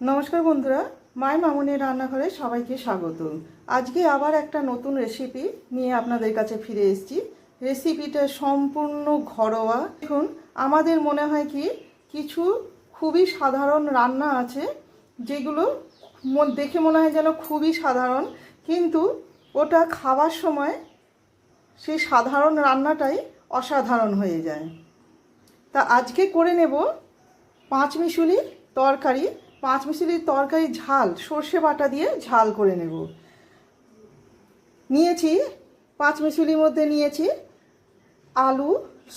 নমস্কার বন্ধুরা মায় মামুনের রান্নাঘরে সবাইকে স্বাগত আজকে আবার একটা নতুন রেসিপি নিয়ে আপনাদের কাছে ফিরে এসেছি। রেসিপিটা সম্পূর্ণ ঘরোয়া। দেখুন, আমাদের মনে হয় কি, কিছু খুবই সাধারণ রান্না আছে, যেগুলো দেখে মনে হয় যেন খুবই সাধারণ, কিন্তু ওটা খাওয়ার সময় সেই সাধারণ রান্নাটাই অসাধারণ হয়ে যায়। তা আজকে করে নেব পাঁচ মিশুলি তরকারি। পাঁচ মিশুলির তরকারি ঝাল, সর্ষে বাটা দিয়ে ঝাল করে নেব। নিয়েছি, পাঁচ মিশুলির মধ্যে নিয়েছি আলু,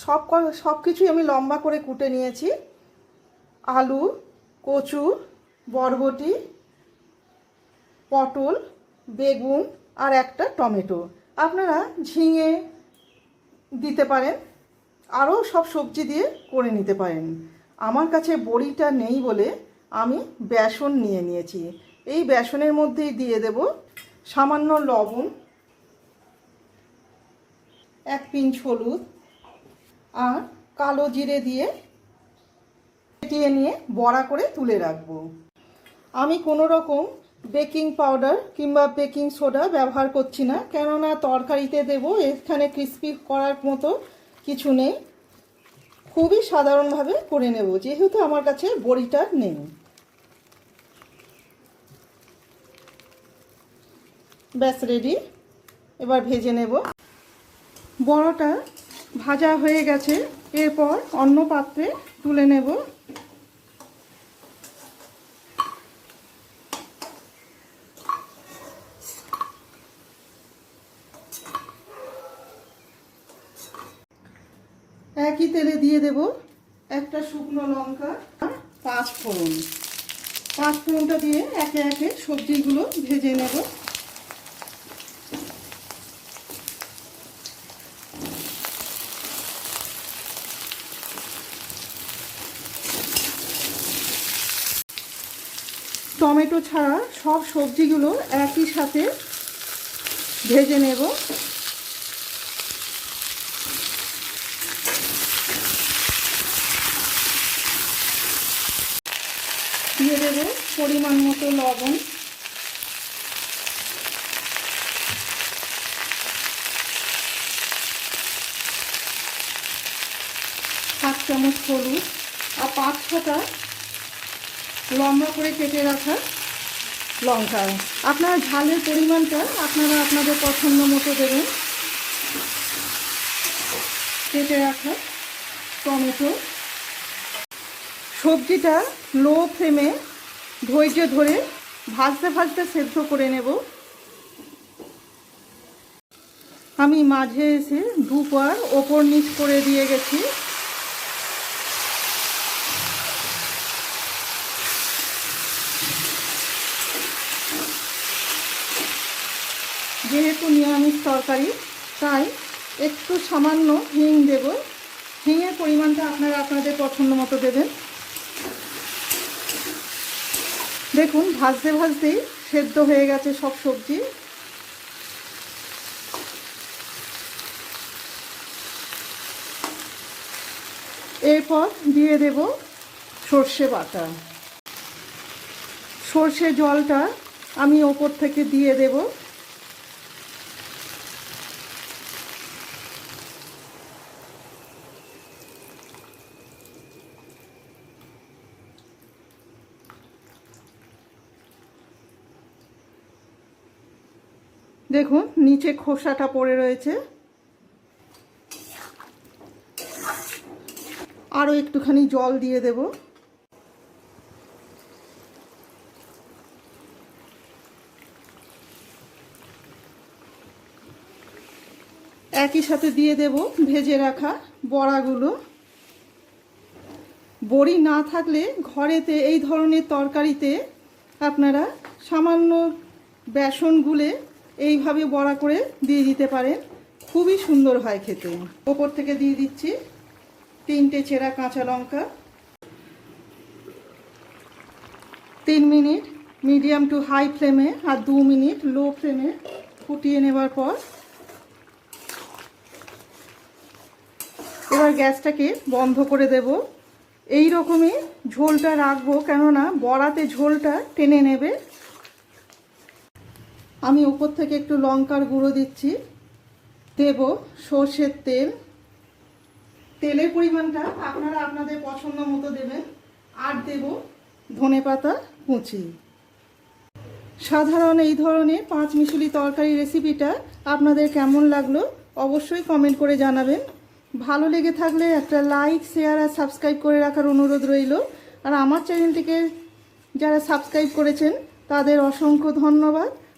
সব সব কিছুই আমি লম্বা করে কুটে নিয়েছি। আলু, কচু, বরবটি, পটল, বেগুন আর একটা টমেটো। আপনারা ঝিঙে দিতে পারেন, আরও সব সবজি দিয়ে করে নিতে পারেন। আমার কাছে বড়িটা নেই বলে আমি বেসন নিয়ে নিয়েছি। এই বেসনের মধ্যেই দিয়ে দেব সামান্য লবণ, এক পিঞ্চ হলুদ আর কালো জিরে দিয়ে ফেটিয়ে নিয়ে বড়া করে তুলে রাখব। আমি কোনো রকম বেকিং পাউডার কিংবা বেকিং সোডা ব্যবহার করছি না, কেননা তরকারিতে দেব এখানে ক্রিস্পি করার মতো কিছু নেই। খুবই সাধারণভাবে করে নেব, যেহেতু আমার কাছে বড়িটা নেই। ব্যাস রেডি এবার ভেজে নেব। বড়টা ভাজা হয়ে গেছে, এরপর অন্য পাত্রে তুলে নেব। একই তেলে দিয়ে দেব একটা শুকনো লঙ্কা, পাঁচ ফোড়ন। পাঁচ ফোড়নটা দিয়ে একে একে সবজিগুলো ভেজে নেব। টমেটো ছাড়া সব সবজিগুলো একই সাথে ভেজে নেব দিয়ে দেবো পরিমাণ মতো লবণ। সাত চামচ হলুদ আর পাঁচ ছটা লম্বা করে কেটে রাখা লঙ্কা। আপনার ঝালের পরিমাণটা আপনারা আপনাদের পছন্দ মতো দেবেন। কেটে রাখা টমেটো। সবজিটা লো ফ্লেমে ধৈর্য ধরে ভাজতে ভাজতে সেদ্ধ করে নেব। আমি মাঝে এসে দুবার ওপর নিচ করে দিয়ে গেছি। যেহেতু নিরামিষ তরকারি, তাই একটু সামান্য হিং দেব। হিঙের পরিমাণটা আপনারা আপনাদের পছন্দ মতো দেবেন। দেখুন, ভাজতে ভাজতেই সেদ্ধ হয়ে গেছে সব সবজি। এরপর দিয়ে দেব সর্ষে বাটা। সর্ষে জলটা আমি ওপর থেকে দিয়ে দেব। দেখুন, নিচে খোসাটা পড়ে রয়েছে। আরও একটুখানি জল দিয়ে দেব। একই সাথে দিয়ে দেব ভেজে রাখা বড়াগুলো। বড়ি না থাকলে ঘরেতে এই ধরনের তরকারিতে আপনারা সামান্য বেসন গুলে এইভাবে বড়া করে দিয়ে দিতে পারেন খুবই সুন্দর হয় খেতে। ওপর থেকে দিয়ে দিচ্ছি তিনটে চেরা কাঁচা লঙ্কা। তিন মিনিট মিডিয়াম টু হাই ফ্লেমে আর দু মিনিট লো ফ্লেমে ফুটিয়ে নেবার পর এবার গ্যাসটাকে বন্ধ করে দেব। এই রকমই ঝোলটা রাখব কেননা বড়াতে ঝোলটা টেনে নেবে। আমি উপর থেকে একটু লঙ্কার গুঁড়ো দিচ্ছি। দেব সর্ষের তেল। তেলের পরিমাণটা আপনারা আপনাদের পছন্দ মতো দেবেন। আর দেব ধনে পাতা কুচি। সাধারণ এই ধরনের পাঁচ মিশুলি তরকারি রেসিপিটা আপনাদের কেমন লাগল অবশ্যই কমেন্ট করে জানাবেন। ভালো লেগে থাকলে একটা লাইক, শেয়ার আর সাবস্ক্রাইব করে রাখার অনুরোধ রইল। আর আমার চ্যানেলটিকে যারা সাবস্ক্রাইব করেছেন, তাদের অসংখ্য ধন্যবাদ।